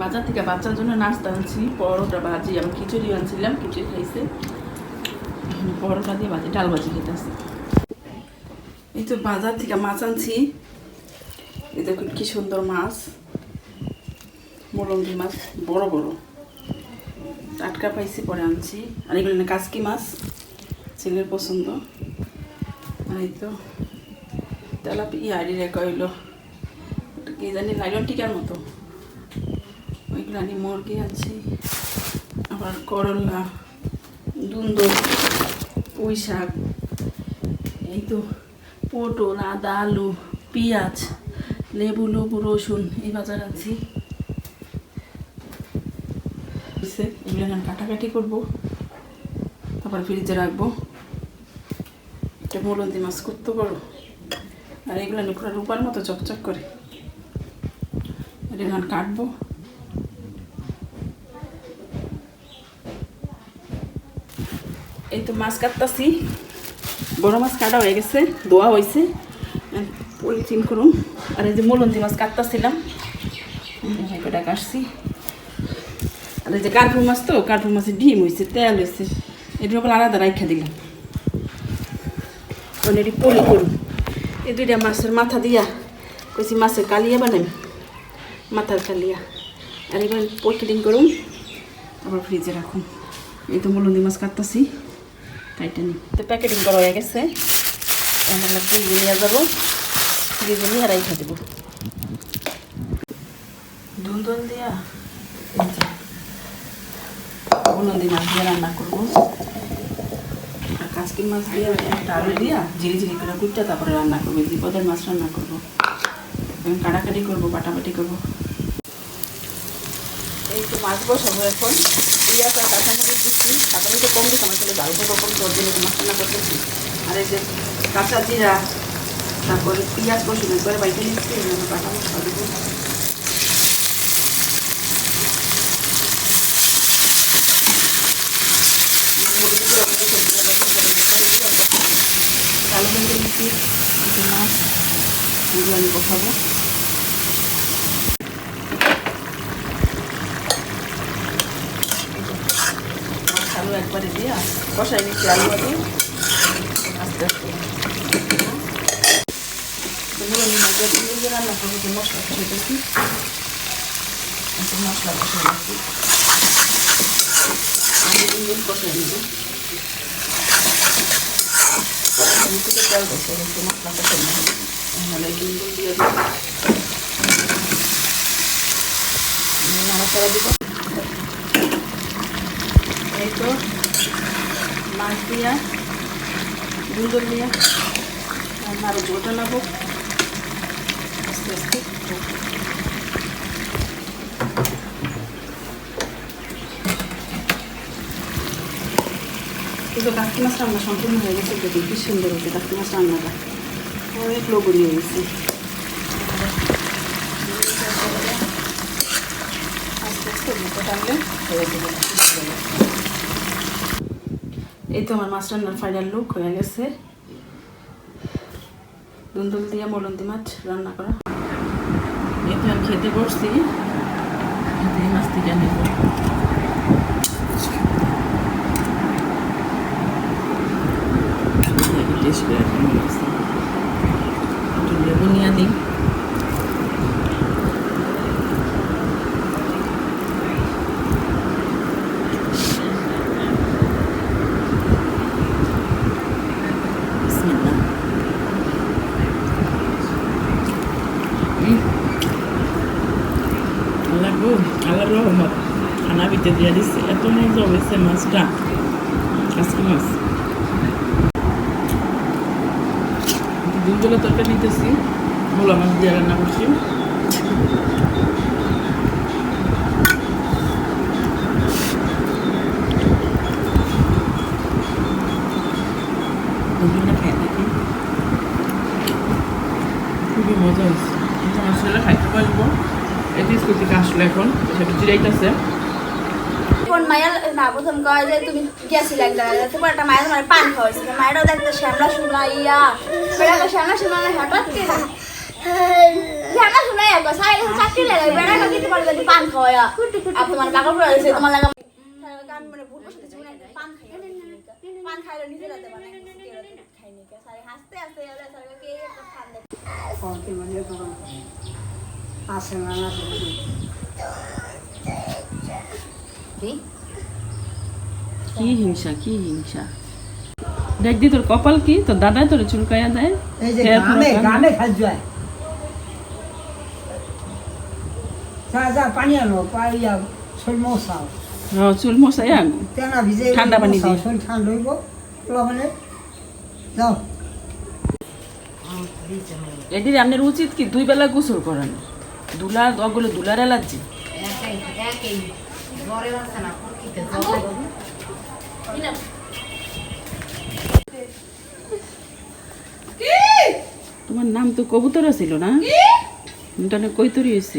বাজার থেকে বাচ্চার জন্য নাস্তা আনছি, পরোটা ভাজি, আমি খিচুড়ি আনছিলাম, খিচুড়ি খাইছে। পরোটা দিয়ে ভাজি, ডাল ভাজি খেতে খেতেছে। এই তো বাজার থেকে মাছ আনছি। এই দেখুন কি সুন্দর মাছ। মোলঙ্গি মাছ, বড় বড়। টাটকা পাইছি, পরে আনছি। আর এগুলো না কাসকি মাছ ছেলের পছন্দ। আর এই তো তেলাপি ইয়ারি রেখা হইল। কি জানি লাইলন টিকার মতো। ওইগুলো আনি, মুরগি আনছি। আবার করলা, দুন্দর, পুঁই শাক। এই তো পটল, আদা, আলু, পেঁয়াজ, লেবু লেবু, রসুন, এই বাজার আনছি। হইছে, এগুলো এখন কাটাকাটি করব। তারপর ফ্রিজে রাখব। মলন্দি মাছ করতে পারো। আর এগুলো পুরো রূপার মতো চকচক করে। এখন কাটবো। এই তো মাছ কাটতাছি। বড় মাছ কাটা হয়ে গেছে দোয়া হয়েছে। পলিথিন করুন আর এই যে মলন্দি মাছ কাটতাছিলাম। কটা কাটছি আর এই যে কার্পু মাছ তো কার্পু মাছের ডিম হয়েছে তেল হয়েছে এটির ওপর আলাদা রাখা দিলাম। ওখানে এটি পলি করুন। এই দুইটা মাছের মাথা দিয়া কইছি মাছের কালিয়া বানাই মাথার কালিয়া। আর এবার প্যাকেটিং করুন তারপর ফ্রিজে রাখুন। এই তো মলন্দি মাছ কাটতাছি, কাইটা নি। তো প্যাকেটিং করা হয়ে গেছে। আমরা ফ্রিজে নিয়ে যাব। ফ্রিজে নিয়ে রাইখা দেবো। দুলদল দিয়া এই যে মাছ দিয়ে রান্না করব আর কাজকি মাছ দিয়ে একটা আলু দিয়া ঝিরি ঝিরি করে কুটটা তারপরে রান্না করব বিপদের মাছ রান্না করব এখন কাটাকাটি করব বাটাবাটি করব এই তো মাছ বসাবো এখন পিঁয়াজ আর কাঁচামরিচ দিচ্ছি কাঁচামরিচ কম কম মাছ রান্না করতেছি আর যে কাঁচা জিরা তারপরে পিঁয়াজ বসুন একবারে বাইতে নিচ্ছি কাঁচা মশলা দেবো দিচ্ছি একটু মাছ, এগুলো আমি বসাবো। মাছ আলু একবারে দিয়ে কষাই নিচ্ছি আলু আলু। আস্তে আস্তে। আমি মজা দিয়ে রান্না করব, যে মশলা কষাইতেছি। একটু মশলা কষাই নিচ্ছি। আমি কষাই নিব। আমি থেকে তেল বসে একটু মশলা কষাই নিব নাহলে ইঞ্জিন দিয়ে দিব তো আর গোটা নেব। আস্তে আস্তে। কিন্তু কাকি মাছ রান্না সম্পূর্ণ হয়ে গেছে দেখি কি সুন্দর হয়েছে কাকি মাছ রান্নাটা। অনেক লোবরি হয়ে গেছে আস্তে আস্তে দুটো টানলে হয়ে যাবে। এই তো আমার মাছ রান্নার ফাইনাল লুক হয়ে গেছে। দুন্দুল দিয়ে মলন্দি মাছ রান্না করা। এই তো আমি খেতে বসছি। এই মাছ থেকে নেব করে কেমন লাগছে একটু লেবু নিয়ে দিই খানা পিঠে দিয়ে দিচ্ছে এত মজা হয়েছে মাছটা। আজকে মাছ। দুধগুলো তরকারি নিতেছি। মোলা মাছ দিয়ে রান্না করছি। খুবই মজা হয়েছে। আমার খাইতে পারব যে স্কুল থেকে আসলো এখন সেটা জিরাইতেছে। কোন মায়ের না, প্রথম কয় যে তুমি গেছিলে এক জায়গায় তারপর একটা মায়ের তোমার পান খাওয়াইছে। মায়েরও দেখতে শ্যামলা শুনা ইয়া শ্যামলা শুনা হঠাৎ কে শ্যামলা শুনা এক সাইড চাকরি লাগে বেড়াকে পারে যদি পান খাওয়া। আর তোমার কাকা পড়ে তোমার লাগা গান মানে ভুল বসে জীবনে পান খাই পান খাইলে নিজে রাতে মানে খাইনি কে সারে হাসতে হাসতে আরে সারে কে একটা খান দে আসে না। কি? হিংসা কি হিংসা? দেখ দি তোর কপাল কি? তোর দাদা তোর চুলকাইয়া দেয়। এই যে খেয়ে গানে পুরো গানে খাই যায় যা যা পানি আনো পাইয়া শোল মশাও। হ্যাঁ, চুল মশাইয়া তেনা ভিজে ঠান্ডা পানি মশাও, দিয়ে। ঠান্ডা হইব। পোলা মানে যাও। আপনার উচিত কি দুই বেলা গোসল করেন। দুলার ওগুলো দুলার অ্যালার্জি তোমার নাম তো কবুতর ছিল না? এটা কইতরি হয়েছে